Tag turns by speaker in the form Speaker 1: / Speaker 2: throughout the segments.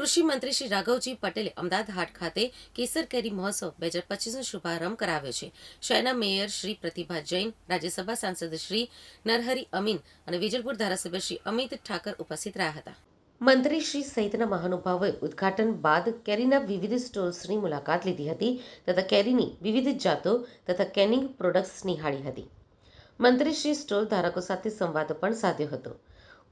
Speaker 1: કૃષિ મંત્રી શ્રી રાઘવજી પટેલે અમદાવાદ હાટ ખાતે કેસર કેરી મહોત્સવ બે હજાર પચીસનો શુભારંભ કરાવ્યો છે. શહેરના મેયર શ્રી પ્રતિભા જૈન, રાજ્યસભા સાંસદ શ્રી નરહરી અમીન અને વિજલપુર ધારાસભ્ય શ્રી અમિત ઠાકર ઉપસ્થિત રહ્યા હતા. મંત્રી શ્રી સહિતના મહાનુભાવોએ ઉદ્ઘાટન બાદ કેરીના વિવિધ સ્ટોલ્સની મુલાકાત લીધી હતી તથા કેરીની વિવિધ જાતો તથા કેનિંગ પ્રોડક્ટ્સ નિહાળી હતી. મંત્રીશ્રી સ્ટોલ ધારકો સાથે સંવાદ પણ સાધ્યો હતો.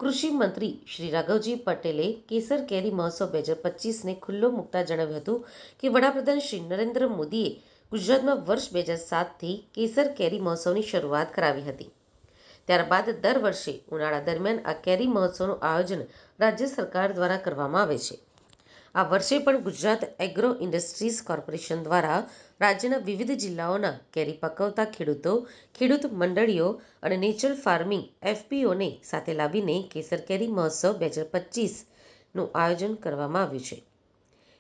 Speaker 1: કૃષિ મંત્રી શ્રી રાઘવજી પટેલે કેસર કેરી મહોત્સવ બે હજાર પચીસને ખુલ્લો મૂકતા જણાવ્યું હતું કે વડાપ્રધાન શ્રી નરેન્દ્ર મોદીએ ગુજરાતમાં વર્ષ બે હજાર સાતથી કેસર કેરી મહોત્સવની શરૂઆત કરાવી હતી. ત્યારબાદ દર વર્ષે ઉનાળા દરમિયાન આ કેરી મહોત્સવનું આયોજન રાજ્ય સરકાર દ્વારા કરવામાં આવે છે. આ વર્ષે પણ ગુજરાત એગ્રો ઇન્ડસ્ટ્રીઝ કોર્પોરેશન દ્વારા રાજ્યના વિવિધ જિલ્લાઓના કેરી પકવતા ખેડૂતો, ખેડૂત મંડળીઓ અને નેચરલ ફાર્મિંગ એફપીઓને સાથે લાવીને કેસર કેરી મહોત્સવ બે હજાર પચીસનું આયોજન કરવામાં આવ્યું છે.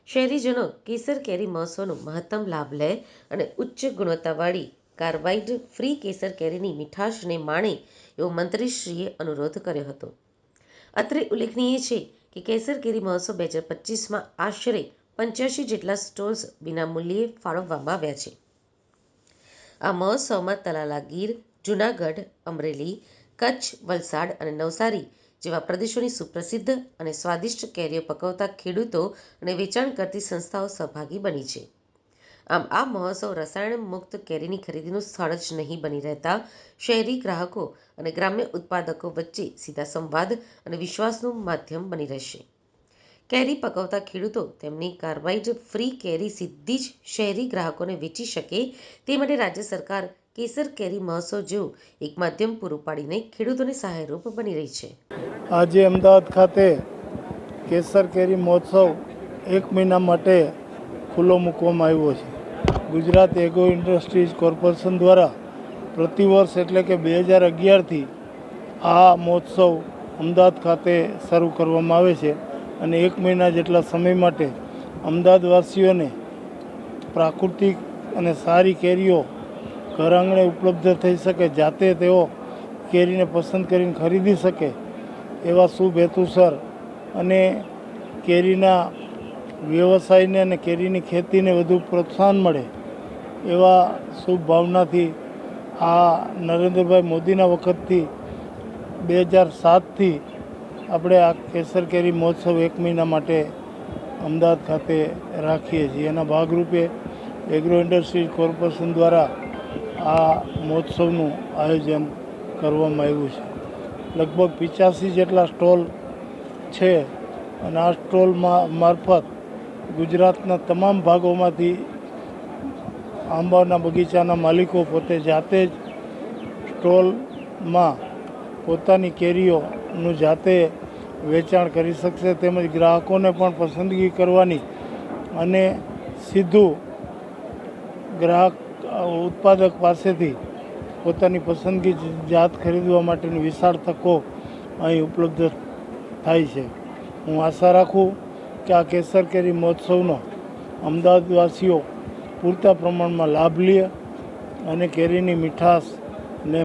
Speaker 1: શહેરીજનો કેસર કેરી મહોત્સવનો મહત્તમ લાભ લે અને ઉચ્ચ ગુણવત્તાવાળી કાર્બાઇડ ફ્રી કેસર કેરીની મીઠાશને માણે એવો મંત્રીશ્રીએ અનુરોધ કર્યો હતો. અત્રે ઉલ્લેખનીય છે કે કેસર કેરી મહોત્સવ બે હજાર પચીસમાં આશરે પંચ્યાસી જેટલા સ્ટોલ્સ વિનામૂલ્યે ફાળવવામાં આવ્યા છે. આ મહોત્સવમાં તલાલા ગીર, જૂનાગઢ, અમરેલી, કચ્છ, વલસાડ અને નવસારી જેવા પ્રદેશોની સુપ્રસિદ્ધ અને સ્વાદિષ્ટ કેરીઓ પકવતા ખેડૂતો અને વેચાણ કરતી સંસ્થાઓ સહભાગી બની છે. આમ આ મહોત્સવ રસાયણ મુક્ત કેરીની ખરીદીનું સ્થળ જ નહીં બની રહેતા શહેરી ગ્રાહકો અને ગ્રામ્ય ઉત્પાદકો વચ્ચે સીધા સંવાદ અને વિશ્વાસનું માધ્યમ બની રહેશે. કેરી પકવતા ખેડૂતો તેમની કાર્બાઇડ ફ્રી કેરી સીધી જ શહેરી ગ્રાહકોને વેચી શકે તે માટે રાજ્ય સરકાર કેસર કેરી મહોત્સવ જેવું એક માધ્યમ પૂરું પાડીને ખેડૂતોને સહાયરૂપ બની રહી છે.
Speaker 2: આજે અમદાવાદ ખાતે કેસર કેરી મહોત્સવ એક મહિના માટે ખુલ્લો મૂકવામાં આવ્યો છે. ગુજરાત એગ્રો ઇન્ડસ્ટ્રીઝ કોર્પોરેશન દ્વારા પ્રતિવર્ષ એટલે કે બે હજાર અગિયારથી આ મહોત્સવ અમદાવાદ ખાતે શરૂ કરવામાં આવે છે. અને એક મહિના જેટલા સમય માટે અમદાવાદવાસીઓને પ્રાકૃતિક અને સારી કેરીઓ ઘર આંગણે ઉપલબ્ધ થઈ શકે, જાતે તેઓ કેરીને પસંદ કરીને ખરીદી શકે એવા શુભ હેતુસર અને કેરીના વ્યવસાયને અને કેરીની ખેતીને વધુ પ્રોત્સાહન મળે એવા શુભ ભાવનાથી આ નરેન્દ્રભાઈ મોદીના વખતથી બે હજાર સાતથી આપણે આ કેસર કેરી મહોત્સવ એક મહિના માટે અમદાવાદ ખાતે રાખીએ છીએ. એના ભાગરૂપે એગ્રો ઇન્ડસ્ટ્રીઝ કોર્પોરેશન દ્વારા આ મહોત્સવનું આયોજન કરવામાં આવ્યું છે. લગભગ પિચ્યાસી જેટલા સ્ટોલ છે અને આ સ્ટોલમાં મારફત ગુજરાતના તમામ ભાગોમાંથી આંબાના બગીચાના માલિકો પોતે જાતે જ સ્ટોલમાં પોતાની કેરીઓનું જાતે વેચાણ કરી શકશે તેમજ ગ્રાહકોને પણ પસંદગી કરવાની અને સીધું ગ્રાહક ઉત્પાદક પાસેથી પોતાની પસંદગી જાત ખરીદવા માટેની વિશાળ તકો અહીં ઉપલબ્ધ થાય છે. હું આશા રાખું કે આ કેસર કેરી મહોત્સવનો અમદાવાદવાસીઓ પૂરતા પ્રમાણમાં લાભ લે અને કેરીની મીઠાશ